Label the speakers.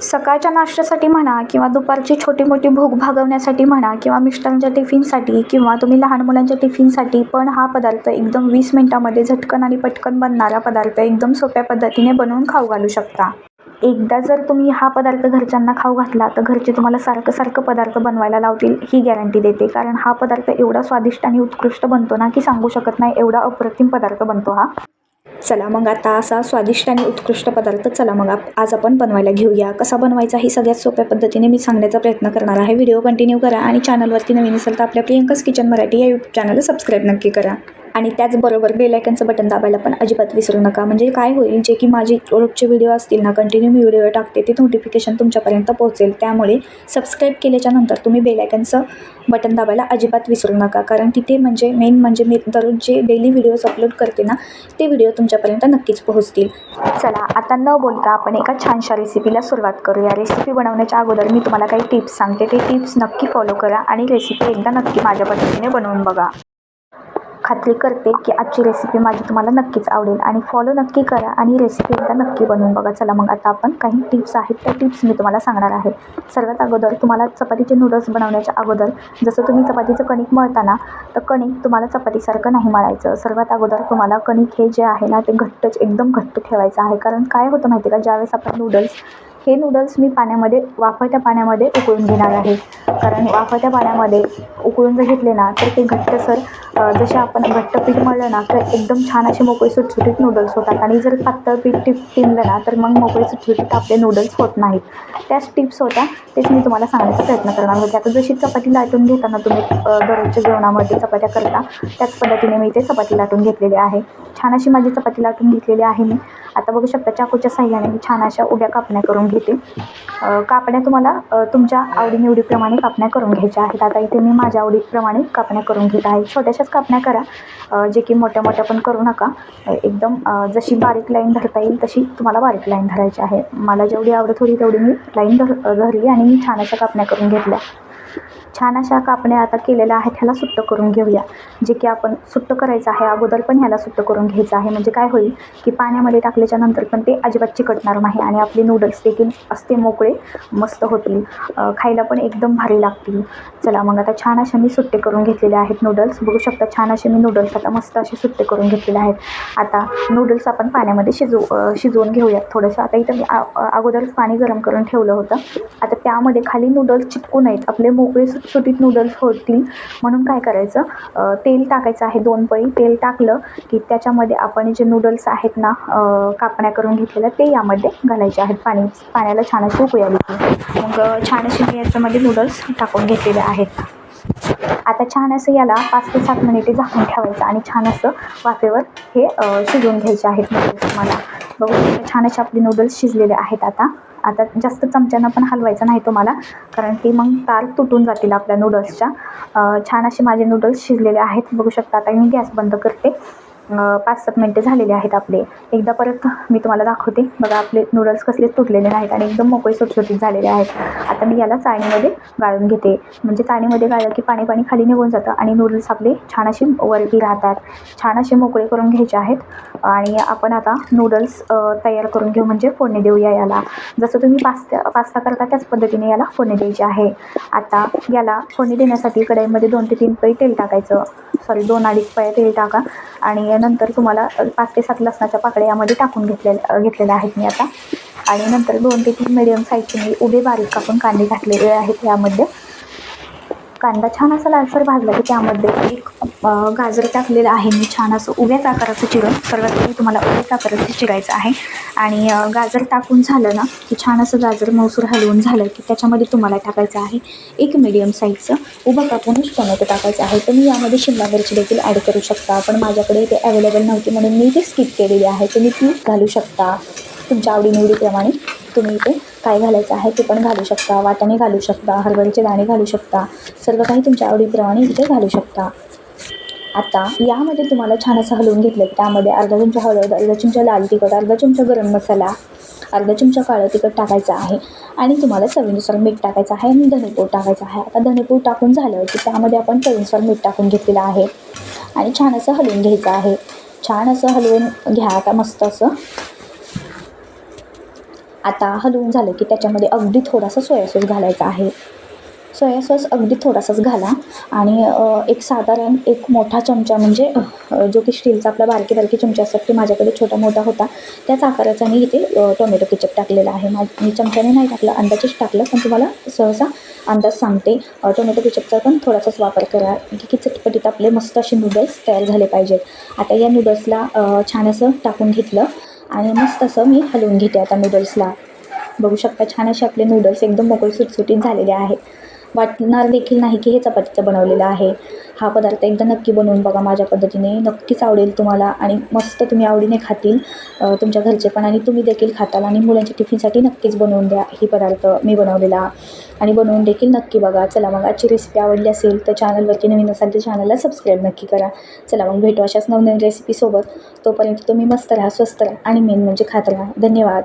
Speaker 1: सकाळच्या नाश्त्यासाठी म्हणा किंवा दुपारची छोटी मोठी भूक भागवण्यासाठी म्हणा किंवा मिस्टरांच्या टिफिनसाठी किंवा तुम्ही लहान मुलांच्या टिफिनसाठी पण हा पदार्थ एकदम वीस मिनटामध्ये झटकन आणि पटकन बनणारा पदार्थ एकदम सोप्या पद्धतीने बनवून खाऊ घालू शकता. एकदा जर तुम्ही हा पदार्थ घरच्यांना खाऊ घातला तर घरचे तुम्हाला सारखं सारखं पदार्थ बनवायला लावतील ही गॅरंटी देते. कारण हा पदार्थ एवढा स्वादिष्ट आणि उत्कृष्ट बनतो ना की सांगू शकत नाही एवढा अप्रतिम पदार्थ बनतो हा. चला मग आता असा स्वादिष्ट आणि उत्कृष्ट पदार्थ चला मग आप आज आपण बनवायला घेऊया. कसा बनवायचा ही सगळ्यात सोप्या पद्धतीने मी सांगण्याचा प्रयत्न करणार आहे. व्हिडिओ कंटिन्यू करा आणि चॅनलवरती नवीन असेल तर आपल्या प्रियंकाच किचन मराठी या यूट्यूब चॅनलला सबस्क्राईब नक्की करा. आणि त्याचबरोबर बेलायकनचं बटन दाबायला पण अजिबात विसरू नका. म्हणजे काय होईल जे की माझे रोजचे व्हिडिओ असतील ना कंटिन्यू मी व्हिडिओ टाकते ते नोटिफिकेशन तुमच्यापर्यंत पोहोचेल. त्यामुळे सबस्क्राईब केल्याच्यानंतर तुम्ही बेलायकनचं बटन दाबायला अजिबात विसरू नका. कारण तिथे म्हणजे मेन म्हणजे मी दररोज जे डेली व्हिडिओज अपलोड करते ना ते व्हिडिओ तुमच्यापर्यंत नक्कीच पोहोचतील. चला आता न बोलता आपण एका छानशा रेसिपीला सुरुवात करूया रेसिपी बनवण्याच्या अगोदर मी तुम्हाला काही टिप्स सांगते. ते टिप्स नक्की फॉलो करा आणि रेसिपी एकदा नक्की माझ्या पद्धतीने बनवून बघा. खात्री करते की आजची रेसिपी माझी तुम्हाला नक्कीच आवडेल. आणि फॉलो नक्की करा आणि रेसिपी एकदा नक्की बनवून बघा. चला मग आता आपण काही टिप्स आहेत. त्या टिप्स मी तुम्हाला सांगणार आहे. सर्वात अगोदर तुम्हाला चपातीचे नूडल्स बनवण्याच्या अगोदर जसं तुम्ही चपातीचं कणिक मळताना तर कणिक तुम्हाला चपातीसारखं नाही मळायचं. सर्वात अगोदर तुम्हाला कणिक हे जे आहे ना ते घट्टच एकदम घट्ट ठेवायचं आहे. कारण काय होतं माहिती का? ज्यावेळेस आपण नूडल्स हे नूडल्स मी पाण्यामध्ये वाफाच्या पाण्यामध्ये उकळून घेणार आहे. कारण वाफाच्या पाण्यामध्ये उकळून जर घेतले ना तर ते घट्टसर सर जसे आपण घट्ट पीठ मळलं ना तर एकदम छान असे मोकळे सुटसुटीत नूडल्स होतात. आणि जर पातळ पीठ टिप टिमलं ना तर मग मोकळे सुटसुटीत आपले नूडल्स होत नाहीत. त्याच टिप्स होत्या तेच मी तुम्हाला सांगण्याचा प्रयत्न करणार होते. आता जशी चपाती लाटून घेताना तुम्ही दररोजच्या जेवणामध्ये चपात्या करता त्याच पद्धतीने मी इथे चपाती लाटून घेतलेली आहे. छान अशी माझी चपाती लाटून घेतलेली आहे मी. आता बघू शकता चाकूच्या साह्याने मी छान अशा उभ्या कापण्या करून घेते कापण्या तुम्हाला तुमच्या आवडीनिवडीप्रमाणे कापण्या करून घ्यायच्या आहेत. आता इथे मी माझ्या आवडीप्रमाणे कापण्या करून घेत आहे. छोट्याशाच कापण्या करा जे की मोठ्या मोठ्या पण करू नका. एकदम जशी बारीक लाईन धरता येईल तशी तुम्हाला बारीक लाईन धरायची आहे. मला जेवढी आवडत होती तेवढी मी लाईन धर धरली आणि मी छान अशा कापण्या करून घेतल्या. छान अशा कापण्या आता केलेल्या आहेत ह्याला सुट्ट करून घेऊया. जे की आपण सुट्ट करायचं आहे अगोदर पण ह्याला सुट्ट करून घ्यायचं आहे. म्हणजे काय होईल की पाण्यामध्ये टाकल्याच्या नंतर पण ते अजिबात चिकटणार नाही आणि आपले नूडल्स देखील असते मोकळे मस्त होतील. खायला पण एकदम भारी लागतील. चला मग आता छान असे मी सुट्टे करून घेतलेले आहेत नूडल्स बघू शकता छान असे मी नूडल्स आता मस्त असे सुट्टे करून घेतलेले आहेत. आता नूडल्स आपण पाण्यामध्ये शिजवू शिजवून घेऊयात थोडंसं. आता इथं मी अगोदरच पाणी गरम करून ठेवलं होतं. आता त्यामध्ये खाली नूडल्स चिटकू नयेत. आपले मोकळे सुटसुटीत नूडल्स होतील. म्हणून काय करायचं तेल टाकायचं आहे दोन पळी. तेल टाकलं की त्याच्यामध्ये आपण जे नूडल्स आहेत ना कापण्या करून घेतलेल्या ते यामध्ये घालायचे आहेत. पाणी पाण्याला छान अशी उकळी आली मग छान असे मी याच्यामध्ये नूडल्स टाकून घेतलेले आहेत. आता छान असं याला पाच ते सात मिनिटे झाकून ठेवायचं आणि छान असं वाफेवर हे शिजवून घ्यायचे आहेत नूडल्स तुम्हाला. बघू छान असे आपले नूडल्स शिजलेले आहेत आता. आता जास्त चमच्यानं पण हलवायचं नाही तुम्हाला कारण ती मग तार तुटून जातील आपल्या नूडल्सच्या छान असे माझे नूडल्स शिजलेले आहेत. बघू शकता आता मी गॅस बंद करते. पाच सात मिनटे झालेले आहेत आपले. एकदा परत मी तुम्हाला दाखवते. बघा आपले नूडल्स कसलेच तुटलेले नाहीत आणि एकदम मोकळे सुटसुटीत झालेले आहेत. आता मी याला चाळणीमध्ये गाळून घेते. म्हणजे चाळणीमध्ये गाळलं की पाणी पाणी खाली निघून जातं आणि नूडल्स आपले छान असे वरती राहतात. छान असे मोकळे करून घ्यायचे आहेत. आणि आपण आता नूडल्स तयार करून घेऊ म्हणजे फोडणी देऊया याला. जसं तुम्ही पास्ता पास्ता करता त्याच पद्धतीने याला फोडणी द्यायची आहे. आता याला फोडणी देण्यासाठी कढईमध्ये दोन ते तीन पै तेल टाकायचं. सॉरी दोन अडीच पै तेल टाका. आणि नंतर तुम्हाला पाच ते सात लसणाच्या पाकळ्या यामध्ये टाकून घेतलेल्या घेतलेल्या आहेत मी आता. आणि नंतर दोन ते तीन मिडियम साईजचे मी उभे बारीक कापून कांदे घातलेले आहेत यामध्ये. कांदा छान असा लालसर भाजला की त्यामध्ये एक गाजर टाकलेलं आहे मी छान असं उभ्याच आकाराचं चिरण सर्वात पहिले तुम्हाला उभ्याच आकाराचं चिरायचं आहे. आणि गाजर टाकून झालं ना की छान असं गाजर मसूर हलवून झालं की त्याच्यामध्ये तुम्हाला टाकायचं आहे एक मिडियम साईजचं उभं कापूनच टोमॅटो टाकायचं आहे. तुम्ही यामध्ये शिमला मिरची देखील ॲड करू शकता. पण माझ्याकडे ते अवेलेबल नव्हती म्हणून मी ते स्किप केलेली आहे. तुम्ही ती घालू शकता. तुमच्या आवडीनिवडीप्रमाणे तुम्ही इथे काय घालायचं आहे ते पण घालू शकता. वाटाणे घालू शकता हरभऱ्याचे दाणे घालू शकता. सर्व काही तुमच्या आवडीप्रमाणे इथे घालू शकता. आता यामध्ये तुम्हाला छान असं हलवून घेतलं की त्यामध्ये अर्धा चमचा हळद अर्धा चमचा लाल तिखट अर्धा चमचा गरम मसाला अर्धा चमचा काळं तिखट टाकायचं आहे. आणि तुम्हाला चवीनुसार मीठ टाकायचं आहे आणि धनेपूड टाकायचं आहे. आता धनेपूड टाकून झालं की त्यामध्ये आपण चवीनुसार मीठ टाकून घेतलेलं आहे. आणि छान असं हलवून घ्यायचं आहे. छान असं हलवून घ्या आता मस्त असं. आता हलवून झालं की त्याच्यामध्ये अगदी थोडासा सोया सॉस घालायचा आहे. सोया सॉस अगदी थोडासाच घाला आणि एक साधारण एक मोठा चमचा म्हणजे जो की स्टीलचा आपला बारकी बारकी चमचा असतात ते माझ्याकडे छोटा मोठा होता त्याच आकाराचा मी इथे टोमॅटो केचप टाकलेला आहे. मा मी चमच्याने नाही टाकलं अंदाजेच टाकलं पण तुम्हाला सहसा अंदाज सांगते. टोमॅटो केचपचा पण थोडासाच वापर करा की चटपटीत आपले मस्त असे नूडल्स तयार झाले पाहिजेत. आता या नूडल्सला छान असं टाकून घेतलं आणि मस्त असं मी हलवून घेते आता नूडल्सला बघू शकता छान असे आपले नूडल्स एकदम मोकळे सुटसुटीत झालेले आहेत. वाटणार देखील नाही की हे चपातीचं बनवलेलं आहे. हा पदार्थ एकदा नक्की बनवून बघा माझ्या पद्धतीने. नक्कीच आवडेल तुम्हाला आणि मस्त तुम्ही आवडीने खातील. तुमच्या घरचे पण आणि तुम्ही देखील खाताल आणि मुलांच्या टिफिनसाठी नक्कीच बनवून द्या ही पदार्थ मी बनवलेला. आणि बनवून देखील नक्की बघा. चला मग आजची रेसिपी आवडली असेल तर चॅनलवरती नवीन असाल तर चॅनलला सबस्क्राईब नक्की करा. चला मग भेटू अशाच नवनवीन रेसिपीसोबत तोपर्यंत तुम्ही मस्त राहा स्वस्त राहा आणि मेन म्हणजे खात राहा. धन्यवाद.